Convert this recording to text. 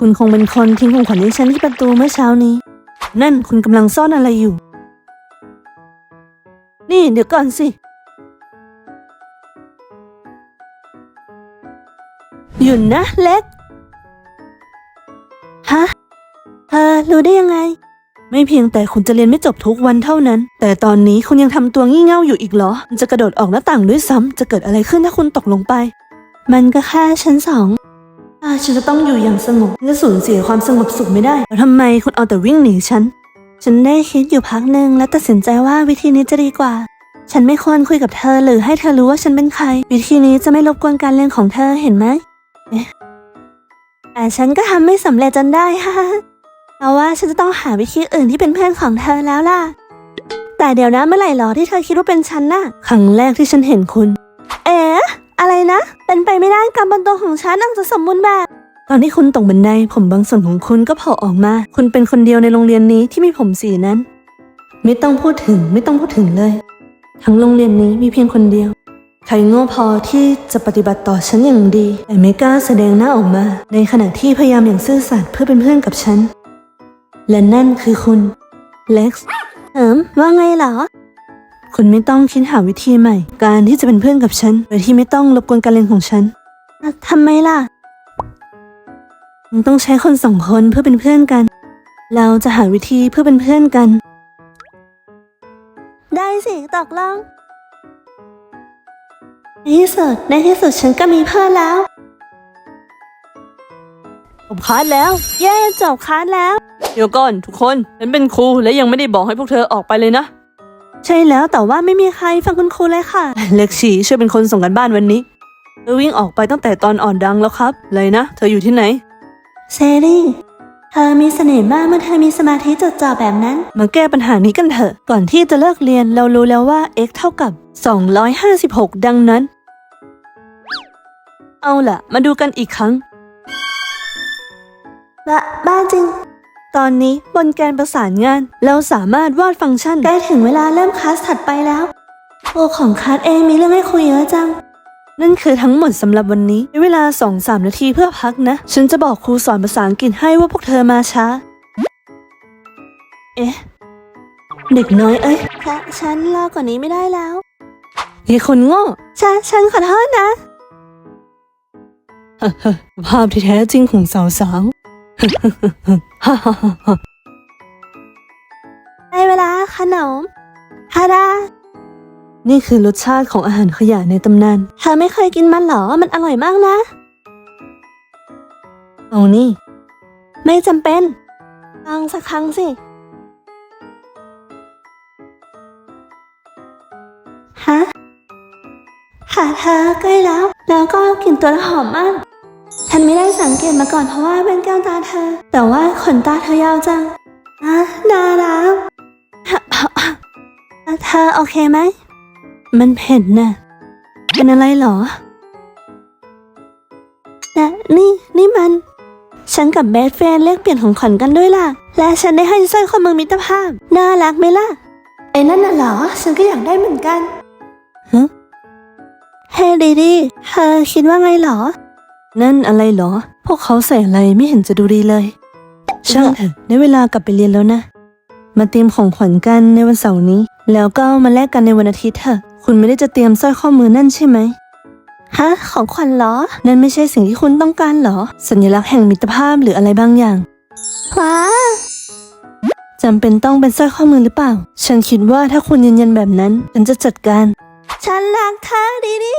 คุณคงเป็นคนทิ้งของขวัญให้ฉันที่ประตูเมื่อเช้านี้ นั่นคุณกำลังซ่อนอะไรอยู่ นี่เดี๋ยวก่อนสิ หยุดนะเล็ก ฮะ เธอรู้ได้ยังไง ไม่เพียงแต่คุณจะเรียนไม่จบทุกวันเท่านั้น แต่ตอนนี้คุณยังทำตัวงี่เง่าอยู่อีกเหรอจะกระโดดออกหน้าต่างด้วยซ้ำจะเกิดอะไรขึ้นถ้าคุณตกลงไป มันก็แค่ชั้นสอง ฉันจะต้องอยู่อย่างสงบฉันจะสูญเสียความสงบสุขไม่ได้แล้วทำไมคุณเอาแต่วิ่งหนีฉัน ฉันได้คิดอยู่พักหนึ่งและตัดสินใจว่าวิธีนี้จะดีกว่า ฉันไม่ควรคุยกับเธอหรือให้เธอรู้ว่าฉันเป็นใคร วิธีนี้จะไม่รบกวนการเรียนของเธอเห็นไหมเอ๊ะแต่ฉันก็ทำไม่สำเร็จจนได้ฮ่าเพราะว่าฉันจะต้องหาวิธีอื่นที่เป็นเพื่อนของเธอแล้วล่ะ แต่เดี๋ยวนะเมื่อไหร่หรอที่เธอคิดว่าเป็นฉันน่ะ ครั้งแรกที่ฉันเห็นคุณเอ๊ะอะไร นะ เป็นไปไม่ได้การบนตัวของฉันอาจจะสมบูรณ์แบบ ตอนที่คุณตกบันไดผมบางส่วนของคุณก็โผล่ออกมา คุณเป็นคนเดียวในโรงเรียนนี้ที่มีผมสีนั้น ไม่ต้องพูดถึงไม่ต้องพูดถึงเลย ทั้งโรงเรียนนี้มีเพียงคนเดียว ใครโง่พอที่จะปฏิบัติต่อฉันอย่างดี แต่ไม่กล้าแสดงหน้าออกมา ในขณะที่พยายามอย่างซื่อสัตย์เพื่อเป็นเพื่อนกับฉัน และนั่นคือคุณเล็กซ์เอิมว่าไงเหรอ คุณไม่ต้องคิดหาวิธีใหม่ การที่จะเป็นเพื่อนกับฉันโดยที่ไม่ต้องรบกวนการเรียนของฉันอะทำไมล่ะมันต้องใช้คนสองคนเพื่อเป็นเพื่อนกัน เราจะหาวิธีเพื่อเป็นเพื่อนกัน ได้สิตกลงในที่สุดในที่สุดฉันก็มีเพื่อนแล้วจบคลาสแล้ว เย้จบคลาสแล้ว เดี๋ยวก่อนทุกคน ฉันเป็นครูและยังไม่ได้บอกให้พวกเธอออกไปเลยนะ ใช่แล้วแต่ว่าไม่มีใครฟังคุณครูเลยค่ะ เล็กฉีช่วยเป็นคนส่งกันบ้านวันนี้เธอวิ่งออกไปตั้งแต่ตอนอ่อนดังแล้วครับ เลยนะ เธออยู่ที่ไหน เซรี่เธอมีเสน่ห์มากเมื่อเธอมีสมาธิจดจ่อแบบนั้น มาแก้ปัญหานี้กันเถอะ ก่อนที่จะเลิกเรียนเรารู้แล้วว่า x เท่ากับ 256 ดังนั้น เอาล่ะ มาดูกันอีกครั้ง บ้าบ้าจริง ตอนนี้บนแกนประสานงาน เราสามารถวาดฟังก์ชันใกล้ถึงเวลาเริ่มคลาสถัดไปแล้วครูของคลาสเองมีเรื่องให้คุยเยอะจัง นั่นคือทั้งหมดสำหรับวันนี้ใช้เวลา 2-3 นาทีเพื่อพักนะ ฉันจะบอกครูสอนภาษาอังกฤษให้ว่าพวกเธอมาช้า เอ๊ะ เด็กน้อยเอ้ยค่ะฉันรอกว่านี้ไม่ได้แล้วเฮ้ยคนโง่ฉันฉันขอโทษนะ ภาพที่แท้จริงของสาวๆ ได้เวลาขนมฮาดานี่คือรสชาติของอาหารขยะในตำนานเธอไม่เคยกินมันเหรอ มันอร่อยมากนะ เอานี่ ไม่จำเป็นลองสักครั้งสิฮะค่ะเธอใกล้แล้ว แล้วก็กลิ่นตัวหอมมาก ฉันไม่ได้สังเกตมาก่อนเพราะว่าเป็นแก้วตาเธอ แต่ว่าขนตาเธอยาวจังอะนาแล้วเธอโอเคไหม มันเผ็ดน่ะเป็นอะไรเหรอแต่นี่นี่มัน ฉันกับเบสเฟรนเลือกเปลี่ยนของขวัญกันด้วยล่ะ และฉันได้ให้สร้อยข้อมือมิตรภาพ น่ารักไหมล่ะ ไอ้นั่นน่ะเหรอ ฉันก็อยากได้เหมือนกันฮะเฮ้ดีดีเธอคิดว่าไงเหรอ นั่นอะไรเหรอ พวกเขาใส่อะไรไม่เห็นจะดูดีเลย ช่างเถอะได้เวลากลับไปเรียนแล้วนะ มาเตรียมของขวัญกันในวันเสาร์นี้ แล้วก็เอามาแลกกันในวันอาทิตย์เถอะ คุณไม่ได้จะเตรียมสร้อยข้อมือนั่นใช่ไหมฮะ ของขวัญเหรอ นั่นไม่ใช่สิ่งที่คุณต้องการเหรอ สัญลักษณ์แห่งมิตรภาพหรืออะไรบางอย่างว้าจำเป็นต้องเป็นสร้อยข้อมือหรือเปล่า ฉันคิดว่าถ้าคุณยืนยันแบบนั้น ฉันจะจัดการ ฉันรักเธอดีดี